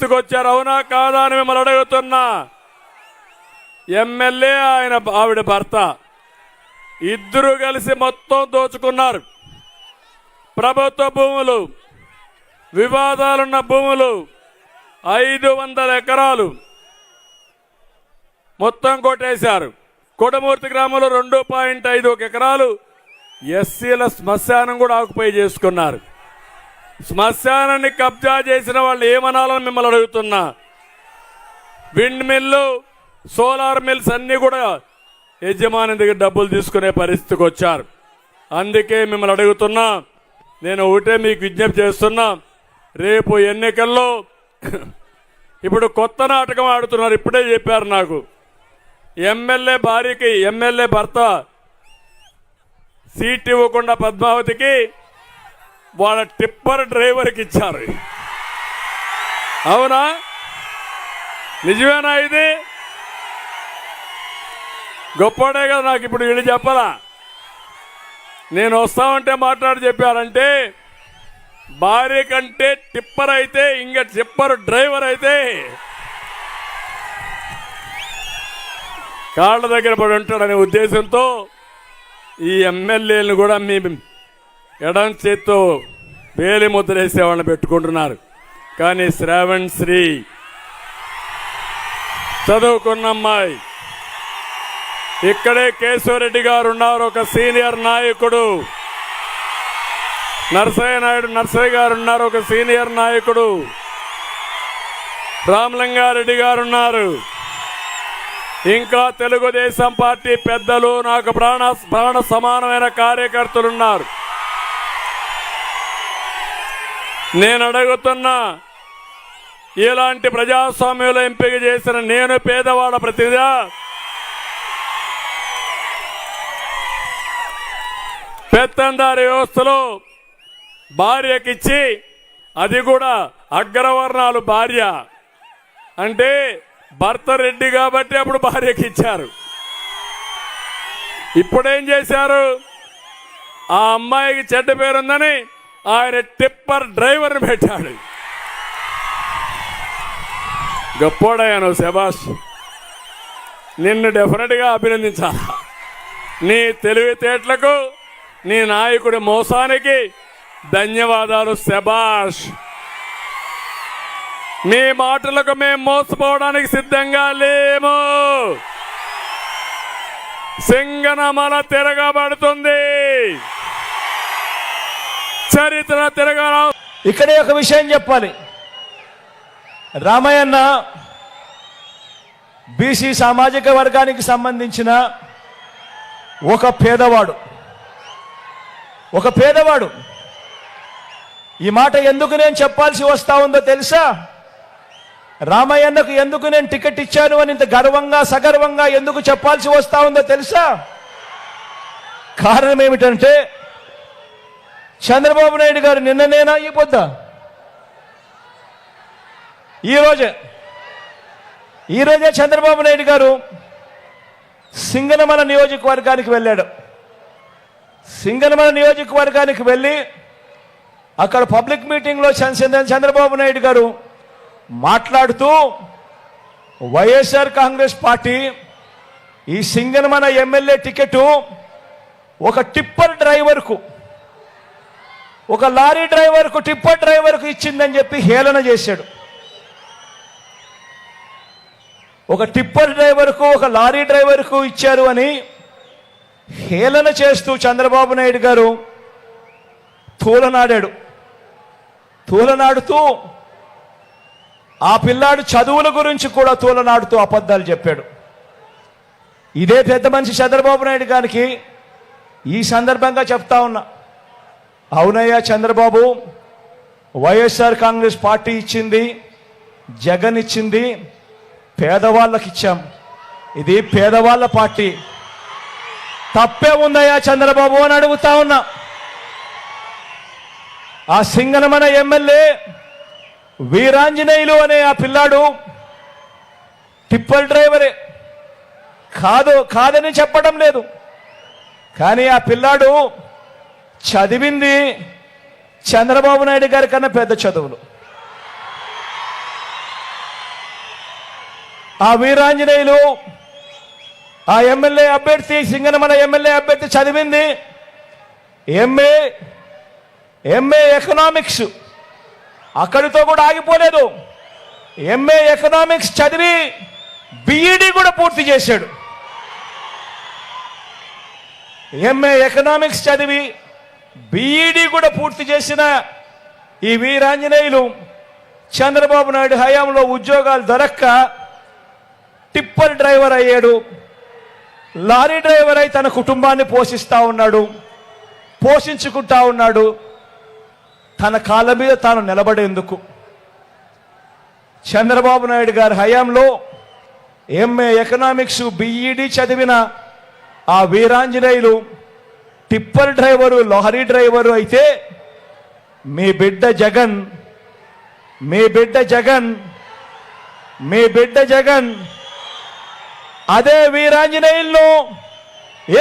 తీసుకొచ్చారు. అవునా కాదా అని మిమ్మల్ని అడుగుతున్నా. ఎమ్మెల్యే ఆయన ఆవిడ భర్త. ఇద్దరు కలిసి మొత్తం దోచుకున్నారు. ప్రభుత్వ భూములు వివాదాలున్న భూములు ఐదు వందల ఎకరాలు మొత్తం కొట్టేశారు. కొడమూర్తి గ్రామంలో రెండు పాయింట్ ఐదు ఒక ఎకరాలు ఎస్సీల శ్మశానం కూడా ఆకుపై చేసుకున్నారు. శ్మశానాన్ని కబ్జా చేసిన వాళ్ళు ఏమనాలని మిమ్మల్ని అడుగుతున్నా? విండ్ మిల్లు సోలార్ మిల్స్ అన్నీ కూడా యజమాని దగ్గర డబ్బులు తీసుకునే పరిస్థితికి వచ్చారు. అందుకే మిమ్మల్ని అడుగుతున్నా నేను ఒకటే మీకు విజ్ఞప్తి చేస్తున్నా రేపు ఎన్నికల్లో ఇప్పుడు కొత్త నాటకం ఆడుతున్నారు ఇప్పుడే చెప్పారు నాకు. ఎమ్మెల్యే భార్యకి ఎమ్మెల్యే భర్త సీట్ ఇవ్వకుండా పద్మావతికి వాళ్ళ టిప్పర్ డ్రైవర్కి ఇచ్చారు. అవునా? నిజమేనా ఇది? గొప్పడే కదా నాకు ఇప్పుడు వీళ్ళు చెప్పాలా? నేను వస్తామంటే మాట్లాడి చెప్పారంటే భార్య కంటే టిప్పర్ అయితే ఇంకా టిప్పర్ డ్రైవర్ అయితే కాళ్ళ దగ్గర పడి ఉంటాడనే ఉద్దేశంతో ఈ ఎమ్మెల్యేలను కూడా మీ ఎడం చేత్తో వేలి ముద్రేసే వాళ్ళని పెట్టుకుంటున్నారు. కానీ శ్రావణ్ శ్రీ చదువుకున్న అమ్మాయి. ఇక్కడే కేశవరెడ్డి గారు ఉన్నారు ఒక సీనియర్ నాయకుడు. నరసయ్య నాయుడు నర్సయ్య గారు ఉన్నారు ఒక సీనియర్ నాయకుడు. రామలింగారెడ్డి గారు ఉన్నారు. ఇంకా తెలుగుదేశం పార్టీ పెద్దలు నాకు ప్రాణ ప్రాణ సమానమైన కార్యకర్తలు నేను అడుగుతున్నా ఇలాంటి ప్రజాస్వామ్యంలో ఎంపిక చేసిన నేను పేదవాడ ప్రతినిధా? పెత్తందారి వ్యవస్థలో భార్యకిచ్చి అది కూడా అగ్రవర్ణాలు భార్య. అంటే భర్త రెడ్డి కాబట్టి అప్పుడు భార్యకి ఇచ్చారు ఇప్పుడేం చేశారు? ఆ అమ్మాయికి చెడ్డ పేరుందని ఆయన టిప్పర్ డ్రైవర్ పెట్టాడు. గొప్పోడయ్యాను శబాష్ నిన్ను డెఫినెట్గా అభినందించాలి నీ తెలివితేటలకు నీ నాయకుడి మోసానికి ధన్యవాదాలు శబాష్ మీ మాటలకు మేము మోసపోవడానికి సిద్ధంగా లేము. సింగనమల తిరగబడుతుంది. చరిత్ర తిరగ ఇక్కడే ఒక విషయం చెప్పాలి. రామయ్యన్న బీసీ సామాజిక వర్గానికి సంబంధించిన ఒక పేదవాడు. ఒక పేదవాడు. ఈ మాట ఎందుకు నేను చెప్పాల్సి వస్తా ఉందో తెలుసా? రామయ్యన్నకు ఎందుకు నేను టికెట్ ఇచ్చాను అని ఇంత గర్వంగా సగర్వంగా ఎందుకు చెప్పాల్సి వస్తా ఉందో తెలుసా? కారణం ఏమిటంటే చంద్రబాబు నాయుడు గారు నిన్ననేనా ఈ పొద్ద? ఈరోజే ఈరోజే చంద్రబాబు నాయుడు గారు సింగనమల నియోజకవర్గానికి వెళ్ళాడు. సింగనమల నియోజకవర్గానికి వెళ్ళి అక్కడ పబ్లిక్ మీటింగ్లో చంద్ర- చంద్రబాబు నాయుడు గారు మాట్లాడుతూ వైఎస్ఆర్ కాంగ్రెస్ పార్టీ ఈ సింగనమన ఎమ్మెల్యే టికెట్ ఒక టిప్పర్ డ్రైవర్కు ఒక లారీ డ్రైవర్కు టిప్పర్ డ్రైవర్కు ఇచ్చిందని చెప్పి హేళన చేశాడు. ఒక టిప్పర్ డ్రైవర్కు ఒక లారీ డ్రైవర్కు ఇచ్చారు అని హేళన చేస్తూ చంద్రబాబు నాయుడు గారు తూలనాడాడు. తూలనాడుతూ ఆ పిల్లాడు చదువుల గురించి కూడా తూలనాడుతూ అబద్ధాలు చెప్పాడు. ఇదే పెద్ద మనిషి చంద్రబాబు నాయుడు గారికి ఈ సందర్భంగా చెప్తా ఉన్నా. అవునయ్యా చంద్రబాబు వైఎస్ఆర్ కాంగ్రెస్ పార్టీ ఇచ్చింది జగన్ ఇచ్చింది పేదవాళ్ళకి ఇచ్చాం. ఇది పేదవాళ్ళ పార్టీ. తప్పే ఉందయ్యా చంద్రబాబు అని అడుగుతా ఉన్నా. ఆ సింగనమన ఎమ్మెల్యే వీరాంజనేయులు అనే ఆ పిల్లాడు టిప్పర్ డ్రైవరే. కాదు కాదని చెప్పడం లేదు. కానీ ఆ పిల్లాడు చదివింది చంద్రబాబు నాయుడు గారి కన్నా పెద్ద చదువులు. ఆ వీరాంజనేయులు ఆ ఎమ్మెల్యే అభ్యర్థి సింగనమల ఎమ్మెల్యే అభ్యర్థి చదివింది. ఎంఏ ఎంఏ ఎకనామిక్స్ అక్కడితో కూడా ఆగిపోలేదు. ఎంఏ ఎకనామిక్స్ చదివి బిఈడి కూడా పూర్తి చేశాడు. ఎంఏ ఎకనామిక్స్ చదివి బీఈడి కూడా పూర్తి చేసిన ఈ వీరాంజనేయులు చంద్రబాబు నాయుడు హయాంలో ఉద్యోగాలు దొరక్క టిప్పర్ డ్రైవర్ అయ్యాడు. లారీ డ్రైవర్ అయి తన కుటుంబాన్ని పోషిస్తూ ఉన్నాడు. పోషించుకుంటా ఉన్నాడు. తన కాళ్ళ మీద తాను నిలబడేందుకు. చంద్రబాబు నాయుడు గారి హయాంలో ఎంఏ ఎకనామిక్స్ బీఈడి చదివిన ఆ Veeranjaneyulu tipper driver lorry driver అయితే మీ బిడ్డ జగన్ మీ బిడ్డ జగన్ మీ బిడ్డ జగన్. అదే వీరాంజనేయులను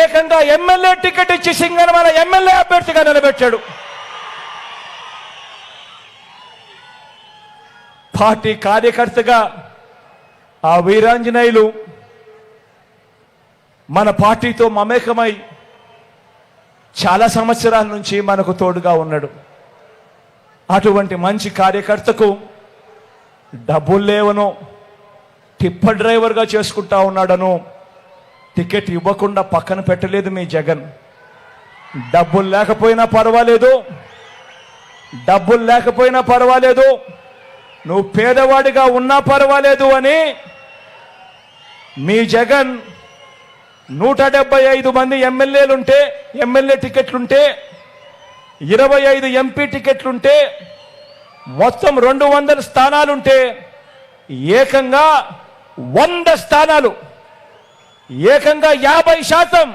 ఏకంగా ఎమ్మెల్యే టికెట్ ఇచ్చి సింగనమల ఎమ్మెల్యే అభ్యర్థిగా నిలబెట్టాడు. పార్టీ కార్యకర్తగా ఆ వీరాంజనేయులు మన పార్టీతో మమేకమై చాలా సంవత్సరాల నుంచి మనకు తోడుగా ఉన్నాడు. అటువంటి మంచి కార్యకర్తకు డబ్బులు లేవనో టిప్పర్ డ్రైవర్గా చేసుకుంటా ఉన్నాడను టికెట్ ఇవ్వకుండా పక్కన పెట్టలేదు మీ జగన్. డబ్బులు లేకపోయినా పర్వాలేదు డబ్బులు లేకపోయినా పర్వాలేదు నువ్వు పేదవాడిగా ఉన్నా పర్వాలేదు అని మీ జగన్ నూట డెబ్బై ఐదు మంది ఎమ్మెల్యేలుంటే ఎమ్మెల్యే టికెట్లుంటే ఇరవై ఐదు ఎంపీ టికెట్లుంటే మొత్తం రెండు వందల స్థానాలుంటే ఏకంగా వంద స్థానాలు. ఏకంగా యాభై శాతం.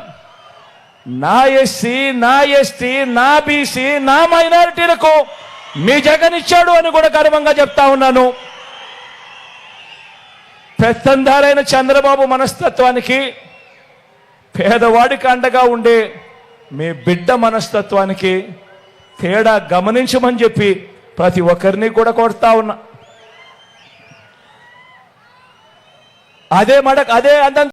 నా ఎస్సీ నా ఎస్టీ నా బీసీ నా మైనారిటీలకు మీ జగన్ ఇచ్చాడు అని కూడా గర్వంగా చెప్తా ఉన్నాను. పెత్తందారైన చంద్రబాబు మనస్తత్వానికి పేదవాడికి అండగా ఉండే మీ బిడ్డ మనస్తత్వానికి తేడా గమనించమని చెప్పి ప్రతి ఒక్కరిని కూడా కొడతా ఉన్నా. అదే మడ అదే అందం